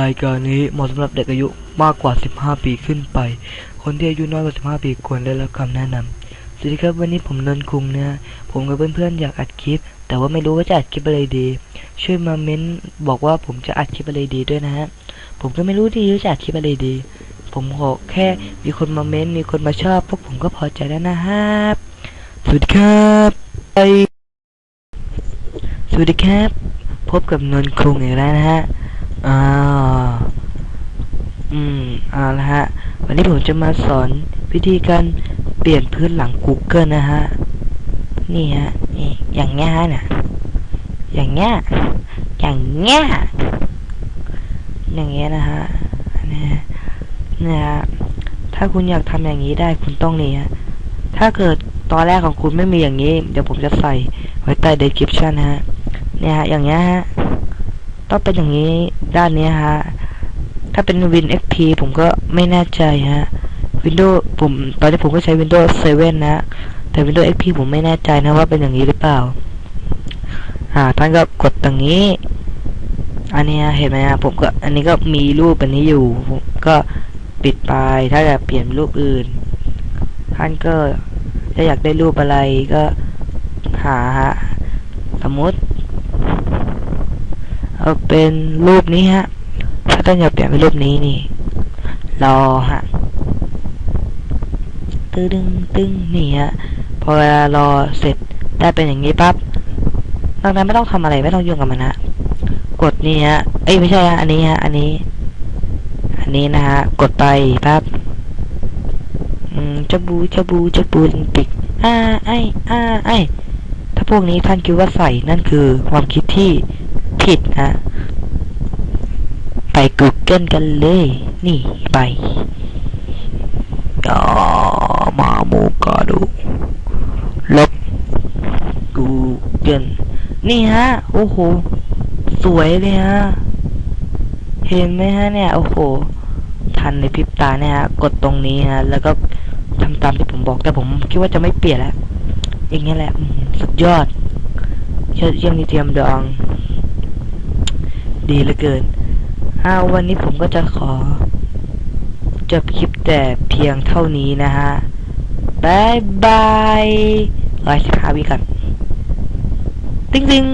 รายการนี้เหมาะสำหรับเด็กอายุมากกว่า 15 ปีขึ้นไป คนที่อายุน้อยกว่า 15 ปีควรได้รับคำแนะนำสวัสดีครับวันนี้ผมนนคุงนะผมกับเพื่อนๆอยากอัดคลิป แต่ว่าไม่รู้ว่าจะอัดคลิปอะไรดี ช่วยมาเม้นบอกว่าผมจะอัดคลิปอะไรดีด้วยนะฮะ ผมก็ไม่รู้ที่จะอัดคลิปอะไรดี ผมขอแค่มีคนมาเม้นมีคนมาชอบพวกผมก็พอใจแล้วนะครับสวัสดีครับไปสวัสดีครับ พบกับนนคุงอีกแล้วนะฮะ อ่าอืมเอาละฮะ วันนี้ผมจะมาสอนวิธีการเปลี่ยนพื้นหลัง Google นะฮะ นี่ฮะ นี่ อย่างเงี้ยฮะเนี่ย อย่างเงี้ย อย่างเงี้ย อย่างเงี้ยนะฮะนี่ฮะนี่ฮะ ถ้าคุณอยากทำอย่างนี้ได้คุณต้องนี่ฮะ ถ้าเกิดตอนแรกของคุณไม่มีอย่างนี้ เดี๋ยวผมจะใส่ไว้ใต้ description นะฮะ เนี่ยฮะ อย่างเงี้ยฮะ ต้องเป็นอย่างนี้ด้านนี้ฮะ ถ้าเป็น Win XP ผมก็ไม่แน่ใจฮะ Windows ผมตอนนี้ผมก็ใช้ Windows 7 นะ แต่ Windows XP ผมไม่แน่ใจนะว่าเป็นอย่างนี้หรือเปล่า อ่า ท่านก็กดตรงนี้ อันนี้เห็นไหมฮะ ผมก็ อันนี้ก็มีรูปอันนี้อยู่ ผมก็ปิดไป ถ้าอยากเปลี่ยนรูปอื่น ท่านก็ถ้าอยากได้รูปอะไรก็หาฮะ สมมติ เอาเป็นรูปนี้ฮะถ้าต้องอยากเปลี่ยนเป็นรูปนี้นี่ รอฮะตึ้งตึ้งนี่ฮะพอเวลารอเสร็จได้เป็นอย่างนี้ปั๊บนอกนั้นไม่ต้องทำอะไรไม่ต้องยุ่งกับมันฮะกดนี่ฮะเอ้ยไม่ใช่ฮะอันนี้ฮะอันนี้ อันนี้นะฮะกดไปปั๊บอืมจะบูจะบูจะบูลิมปิกอ่าไออ่าไอถ้าพวกนี้ท่านคิดว่าใส่นั่นคือความคิดที่ ผิดนะ ไป Google กันเลย นี่ไปยามาโมกาดูลบ Google นี่ฮะ โอ้โห สวยเลยฮะ เห็นไหมฮะเนี่ย โอ้โห ทันในพริบตาเนี่ยฮะ กดตรงนี้ฮะ แล้วก็ทำตามที่ผมบอกแต่ผมคิดว่าจะไม่เปลี่ยนแล้วอย่างเงี้ยแหละ สุดยอดยอดเยี่ยมนิเทียมดอง ดีเหลือเกิน อ้าววันนี้ผมก็จะขอ จบคลิปแต่เพียงเท่านี้นะฮะบายบายร้อยสิบห้าวิกัน ติ๊งติ๊ง